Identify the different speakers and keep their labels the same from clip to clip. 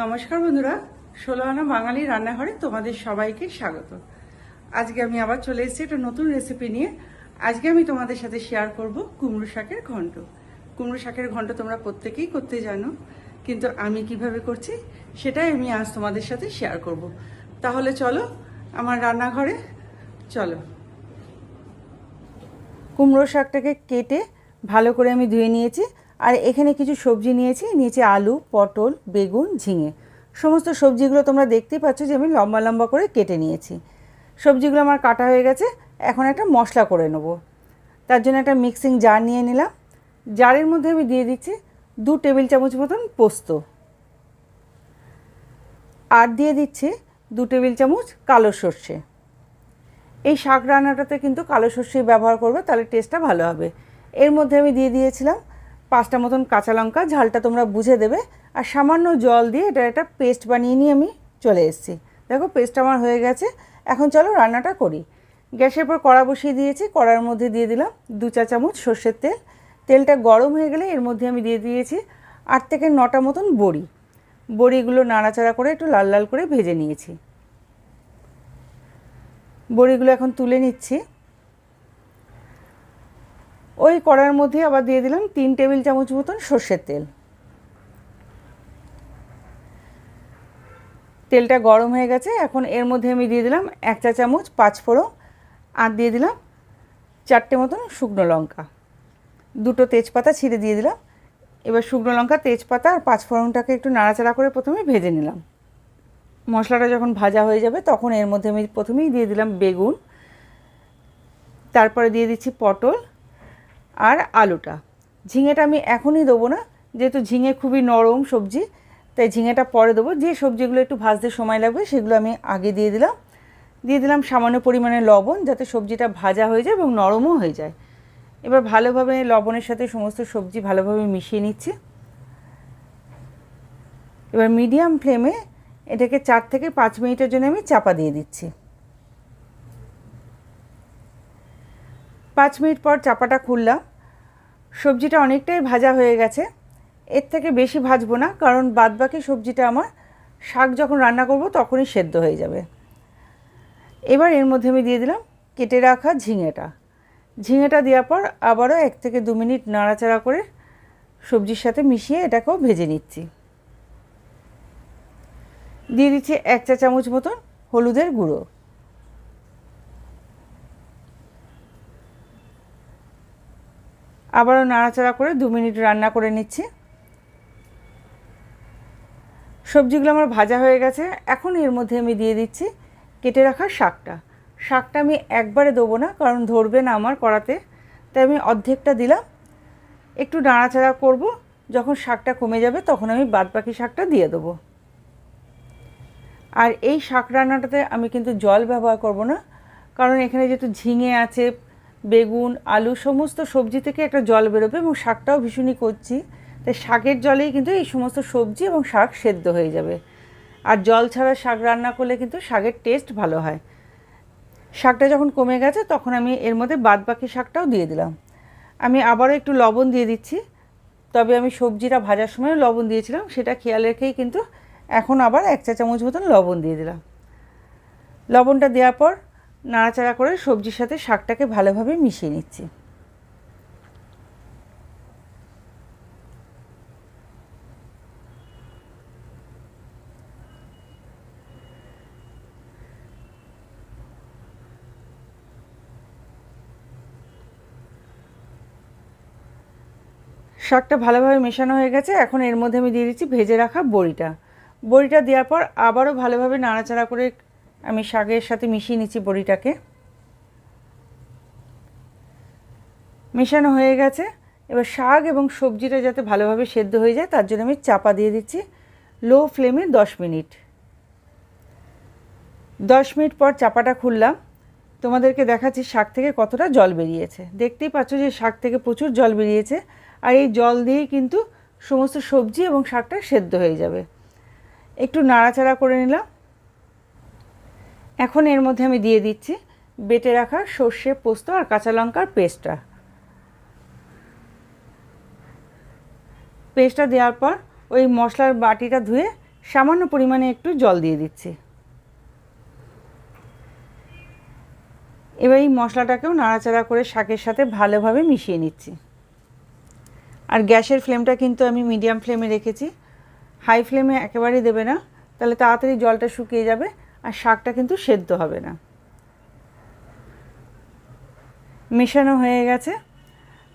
Speaker 1: নমস্কার বন্ধুরা ষোলো আনা বাঙালি রান্নাঘরে তোমাদের সবাইকে স্বাগত। আজকে আমি আবার চলে এসেছি একটা নতুন রেসিপি নিয়ে। আজকে আমি তোমাদের সাথে শেয়ার করব কুমড়ো শাকের ঘন্ট। কুমড়ো শাকের ঘন্ট তোমরা প্রত্যেকেই করতে জানো, কিন্তু আমি কীভাবে করছি সেটাই আমি আজ তোমাদের সাথে শেয়ার করব। তাহলে চলো আমার রান্নাঘরে, চলো। কুমড়ো শাকটাকে কেটে ভালো করে আমি ধুয়ে নিয়েছি। আর এখানে কিছু সবজি নিয়েছি নিয়েছি আলু, পটল, বেগুন, ঝিঙে। সমস্ত সবজিগুলো তোমরা দেখতেই পাচ্ছ যে আমি লম্বা লম্বা করে কেটে নিয়েছি। সবজিগুলো আমার কাটা হয়ে গেছে, এখন একটা মশলা করে নেব। তার জন্য একটা মিক্সিং জার নিয়ে নিলাম। জারের মধ্যে আমি দিয়ে দিচ্ছি দু টেবিল চামচ মতন পোস্ত। আর দিয়ে দিচ্ছি দু টেবিল চামচ কালো সর্ষে। এই শাক রান্নাটাতে কিন্তু কালো সর্ষে ব্যবহার করবে, তাহলে টেস্টটা ভালো হবে। এর মধ্যে আমি দিয়ে দিয়েছিলাম পাঁচটা মতন কাঁচা লঙ্কা, ঝালটা তোমরা বুঝে দেবে। আর সামান্য জল দিয়ে এটা একটা পেস্ট বানিয়ে নিয়ে আমি চলে এসেছি। দেখো, পেস্ট আমার হয়ে গেছে। এখন চলো রান্নাটা করি। গ্যাসের পর কড়া বসিয়ে দিয়েছি। কড়ার মধ্যে দিয়ে দিলাম দু চা চামচ সর্ষের তেল। তেলটা গরম হয়ে গেলে এর মধ্যে আমি দিয়ে দিয়েছি আট থেকে নটা মতন বড়ি। বড়িগুলো নাড়াচাড়া করে একটু লাল লাল করে ভেজে নিয়েছি। বড়িগুলো এখন তুলে নিচ্ছি। ওই কড়ার মধ্যে আবার দিয়ে দিলাম তিন টেবিল চামচ মতন সর্ষের তেল। তেলটা গরম হয়ে গেছে, এখন এর মধ্যে আমি দিয়ে দিলাম এক চা চামচ পাঁচফোড়ন আর দিয়ে দিলাম চারটে মতন শুকনো লঙ্কা। দুটো তেজপাতা ছিঁড়ে দিয়ে দিলাম। এবার শুকনো লঙ্কা, তেজপাতা আর পাঁচফোড়নটাকে একটু নাড়াচাড়া করে প্রথমে ভেজে নিলাম। মশলাটা যখন ভাজা হয়ে যাবে তখন এর মধ্যে আমি প্রথমেই দিয়ে দিলাম বেগুন। তারপরে দিয়ে দিচ্ছি পটল। আর আলুটা। ঝিঙেটা আমি এখনই দেবো না, যেহেতু ঝিঙে খুবই নরম সবজি, তাই ঝিঙেটা পরে দেবো। যে সবজিগুলো একটু ভাজতে সময় লাগবে, সেগুলো আমি আগে দিয়ে দিলাম। দিয়ে দিলাম সামান্য পরিমাণে লবণ, যাতে সবজিটা ভাজা হয়ে যায় এবং নরমও হয়ে যায়। এবার ভালোভাবে লবণের সাথে সমস্ত সবজি ভালোভাবে মিশিয়ে নিচ্ছি। এবার মিডিয়াম ফ্লেমে এটাকে চার থেকে পাঁচ মিনিটের জন্য আমি চাপা দিয়ে দিচ্ছি। পাঁচ মিনিট পর চাপাটা খুললাম। সবজিটা অনেকটাই ভাজা হয়ে গেছে। এর থেকে বেশি ভাজবো না, কারণ বাদবাকি সবজিটা আমার শাক যখন রান্না করব তখনই সেদ্ধ হয়ে যাবে। এবার এর মধ্যে আমি দিয়ে দিলাম কেটে রাখা ঝিঙেটা। ঝিঙেটা দেওয়ার পর আবারও এক থেকে দু মিনিট নাড়াচাড়া করে সবজির সাথে মিশিয়ে এটাকেও ভেজে নিচ্ছি। দিয়ে দিচ্ছি এক চা চামচ মতন হলুদের গুঁড়ো। আবারও নাড়াচাড়া করে দু মিনিট রান্না করে নিচ্ছি। সবজিগুলো আমার ভাজা হয়ে গেছে। এখন এর মধ্যে আমি দিয়ে দিচ্ছি কেটে রাখা শাকটা। শাকটা আমি একবারে দেবো না, কারণ ধরবে না আমার কড়াতে। তাই আমি অর্ধেকটা দিলাম। একটু নাড়াচাড়া করব। যখন শাকটা কমে যাবে তখন আমি বাদবাকি শাকটা দিয়ে দেবো। আর এই শাক রান্নাটাতে আমি কিন্তু জল ব্যবহার করব না, কারণ এখানে যেহেতু ঝিঙে আছে বেগুন, আলু, সমস্ত সবজি থেকে একটা জল বেরোবে এবং শাকটাও ভীষণই করছি তাই শাকের জলেই কিন্তু এই সমস্ত সবজি এবং শাক সেদ্ধ হয়ে যাবে। আর জল ছাড়া শাক রান্না করলে কিন্তু শাকের টেস্ট ভালো হয়। শাকটা যখন কমে গেছে, তখন আমি এর মধ্যে বাদবাকি শাকটাও দিয়ে দিলাম। আমি আবারও একটু লবণ দিয়ে দিচ্ছি। তবে আমি সবজিটা ভাজার সময় লবণ দিয়েছিলাম, সেটা খেয়াল রেখেই কিন্তু এখন আবার এক চা চামচ মতন লবণ দিয়ে দিলাম। লবণটা দেওয়ার পর নাড়াচাড়া করে সবজির সাথে শাকটাকে ভালোভাবে মিশিয়ে নিচ্ছি। শাকটা ভালোভাবে মেশানো হয়ে গেছে, এখন এর মধ্যে আমি দিয়ে দিচ্ছি ভেজে রাখা বড়িটা। বড়িটা দেওয়ার পর আবারও ভালোভাবে নাড়াচাড়া করে আমি শাকের সাথে মিশিয়ে নিচ্ছি বড়িটাকে। মেশানো হয়ে গেছে। এবার শাক এবং সবজিটা যাতে ভালোভাবে সেদ্ধ হয়ে যায়, তার জন্য আমি চাপা দিয়ে দিচ্ছি লো ফ্লেমে দশ মিনিট। দশ মিনিট পর চাপাটা খুললাম। তোমাদেরকে দেখাচ্ছি শাক থেকে কতটা জল বেরিয়েছে। দেখতেই পাচ্ছ যে শাক থেকে প্রচুর জল বেরিয়েছে আর এই জল দিয়েই কিন্তু সমস্ত সবজি এবং শাকটা সেদ্ধ হয়ে যাবে। একটু নাড়াচাড়া করে নিলাম। এখন এর মধ্যে আমি দিয়ে দিচ্ছি বেটে রাখা সর্ষে পোস্ত আর কাঁচা লঙ্কার পেস্টটা। পেস্টটা দেওয়ার পর ওই মশলার বাটিটা ধুয়ে সামান্য পরিমাণে একটু জল দিয়ে দিচ্ছি। এবার এই মশলাটাকেও নাড়াচাড়া করে শাকের সাথে ভালোভাবে মিশিয়ে নিচ্ছি। আর গ্যাসের ফ্লেমটা কিন্তু আমি মিডিয়াম ফ্লেমে রেখেছি। হাই ফ্লেমে একেবারেই দেবে না। তাহলে তাড়াতাড়ি জলটা শুকিয়ে যাবে। আর শাকটা কিন্তু সেদ্ধ হবে না। মেশানো হয়ে গেছে।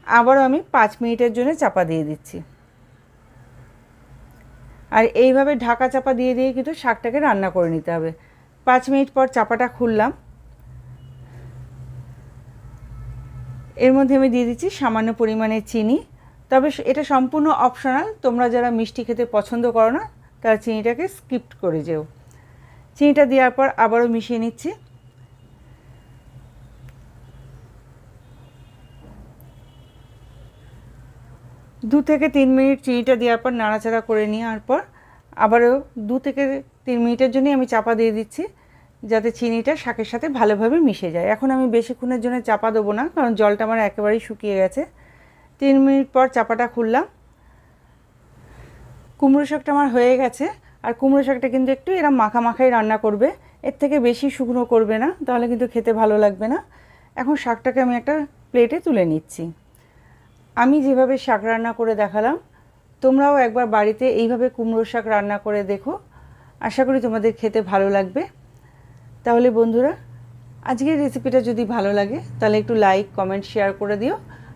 Speaker 1: আবারও আমি পাঁচ মিনিটের জন্য চাপা দিয়ে দিচ্ছি। আর এইভাবে ঢাকা চাপা দিয়ে দিয়ে কিন্তু শাকটাকে রান্না করে নিতে হবে। পাঁচ মিনিট পর চাপাটা খুললাম। এর মধ্যে আমি দিয়ে দিচ্ছি সামান্য পরিমাণে চিনি। তবে এটা সম্পূর্ণ অপশনাল তোমরা যারা মিষ্টি খেতে পছন্দ করো না, তারা চিনিটাকে স্কিপ করে যেও। চিনিটা দেওয়ার পর আবারও মিশিয়ে নিচ্ছি। দু থেকে তিন মিনিট চিনিটা দেওয়ার পর নাড়াচাড়া করে নেওয়ার পর আবারও দু থেকে তিন মিনিটের জন্যই আমি চাপা দিয়ে দিচ্ছি, যাতে চিনিটা শাকের সাথে ভালোভাবে মিশে যায়। এখন আমি বেশিক্ষণের জন্য চাপা দেবো না, কারণ জলটা আমার একেবারেই শুকিয়ে গেছে। তিন মিনিট পর চাপাটা খুললাম। কুমড়ো শাকটা আমার হয়ে গেছে। আর কুমড়ো শাকটা কিন্তু একটু এরম মাখা মাখাই রান্না করবে। এর থেকে বেশি শুকনো করবে না, তাহলে কিন্তু খেতে ভালো লাগবে না। এখন শাকটাকে আমি একটা প্লেটে তুলে নিচ্ছি। আমি যেভাবে শাক রান্না করে দেখালাম, তোমরাও একবার বাড়িতে এইভাবে কুমড়ো শাক রান্না করে দেখো। আশা করি তোমাদের খেতে ভালো লাগবে। তাহলে বন্ধুরা, আজকের রেসিপিটা যদি ভালো লাগে, তাহলে একটু লাইক কমেন্ট শেয়ার করে দিও।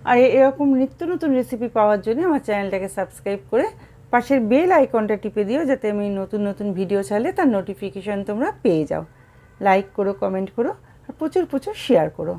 Speaker 1: আর এরকম নিত্য নতুন রেসিপি পাওয়ার জন্য আমার চ্যানেলটাকে সাবস্ক্রাইব করে পাশের বেল আইকনটা টিপে দিও যাতে আমি নতুন নতুন ভিডিও ছাড়লে তার নোটিফিকেশান তোমরা পেয়ে যাও। লাইক করো কমেন্ট করো, আর প্রচুর প্রচুর শেয়ার করো।